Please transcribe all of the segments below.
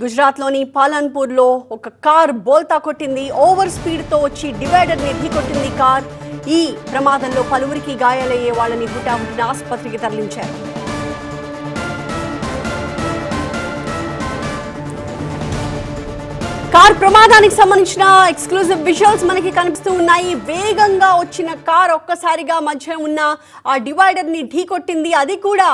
గుజరాత్లోని పాలన్పూర్లో ఒక కార్ బోల్తా కొట్టింది. ఓవర్ స్పీడ్తో వచ్చి డివైడర్ని ఢీకొట్టింది కార్. ఈ ప్రమాదంలో పలువురికి గాయాలయ్యే వాళ్ళని హుటాహుటిన ఆసుపత్రికి తరలించారు. కార్ ప్రమాదానికి సంబంధించిన ఎక్స్క్లూజివ్ విజువల్స్ మనకి కనిపిస్తూ ఉన్నాయి. వేగంగా వచ్చిన కార్ ఒక్కసారిగా మధ్య ఉన్న ఆ డివైడర్ని ఢీకొట్టింది అది కూడా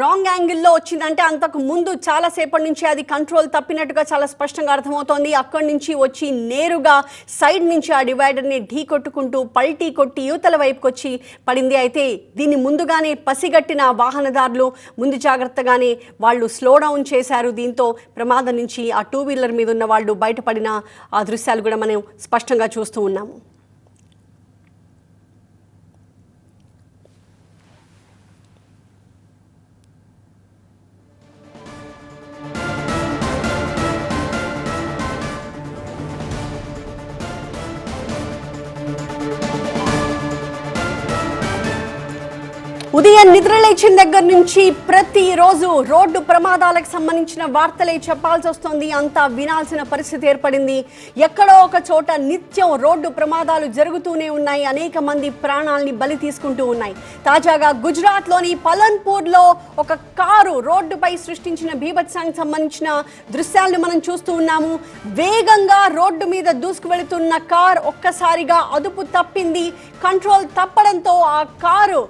రాంగ్ యాంగిల్లో వచ్చిందంటే అంతకు ముందు చాలా సేపటి నుంచి అది కంట్రోల్ తప్పినట్టుగా చాలా స్పష్టంగా అర్థమవుతోంది. అక్కడి నుంచి వచ్చి నేరుగా సైడ్ నుంచి ఆ డివైడర్ని ఢీకొట్టుకుంటూ పల్టీ కొట్టి యువతల వైపుకి వచ్చి పడింది. అయితే దీన్ని ముందుగానే పసిగట్టిన వాహనదారులు ముందు జాగ్రత్తగానే వాళ్ళు స్లో డౌన్ చేశారు. దీంతో ప్రమాదం నుంచి ఆ టూ వీలర్ మీద ఉన్న వాళ్ళు బయట పడిన ఆ దృశ్యాలు కూడా మనం స్పష్టంగా చూస్తూ ఉన్నాము. ఉదయం నిద్ర లేచిన దగ్గర నుంచి ప్రతిరోజు రోడ్డు ప్రమాదాలకు సంబంధించిన వార్తలే చెప్పాల్సి వస్తుంది. అంతా వినాల్సిన పరిస్థితి ఏర్పడింది. ఎక్కడో ఒక చోట నిత్యం రోడ్డు ప్రమాదాలు జరుగుతూనే ఉన్నాయి. అనేక మంది ప్రాణాల్ని బలి తీసుకుంటూ ఉన్నాయి. తాజాగా గుజరాత్లోని పలన్పూర్లో ఒక కారు రోడ్డుపై సృష్టించిన బీభత్సానికి సంబంధించిన దృశ్యాలను మనం చూస్తూ ఉన్నాము. వేగంగా రోడ్డు మీద దూసుకు వెళుతున్న కార్ ఒక్కసారిగా అదుపు తప్పింది. కంట్రోల్ తప్పడంతో ఆ కారు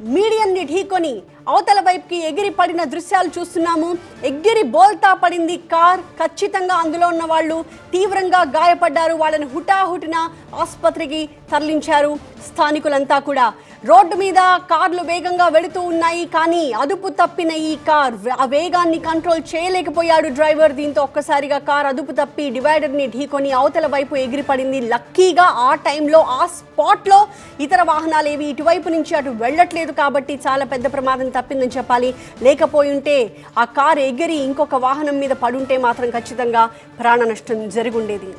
మీడియంని ఢీకొని అవతల వైపుకి ఎగిరి పడిన దృశ్యాలు చూస్తున్నాము. ఎగిరి బోల్తా పడింది కార్. ఖచ్చితంగా అందులో ఉన్న వాళ్ళు తీవ్రంగా గాయపడ్డారు. వాళ్ళని హుటాహుటిన ఆసుపత్రికి తరలించారు స్థానికులంతా కూడా. రోడ్డు మీద కార్లు వేగంగా వెళుతూ ఉన్నాయి కానీ అదుపు తప్పిన ఈ కార్ ఆ వేగాన్ని కంట్రోల్ చేయలేకపోయాడు డ్రైవర్. దీంతో ఒక్కసారిగా కార్ అదుపు తప్పి డివైడర్ని ఢీకొని అవతల వైపు ఎగిరిపడింది. లక్కీగా ఆ టైంలో ఆ స్పాట్లో ఇతర వాహనాలు ఏవి ఇటువైపు నుంచి అటు వెళ్ళట్లేదు కాబట్టి చాలా పెద్ద ప్రమాదం తప్పిందని చెప్పాలి. లేకపోయి ఉంటే ఆ కార్ ఎగిరి ఇంకొక వాహనం మీద పడుంటే మాత్రం ఖచ్చితంగా ప్రాణ నష్టం జరిగుండేది.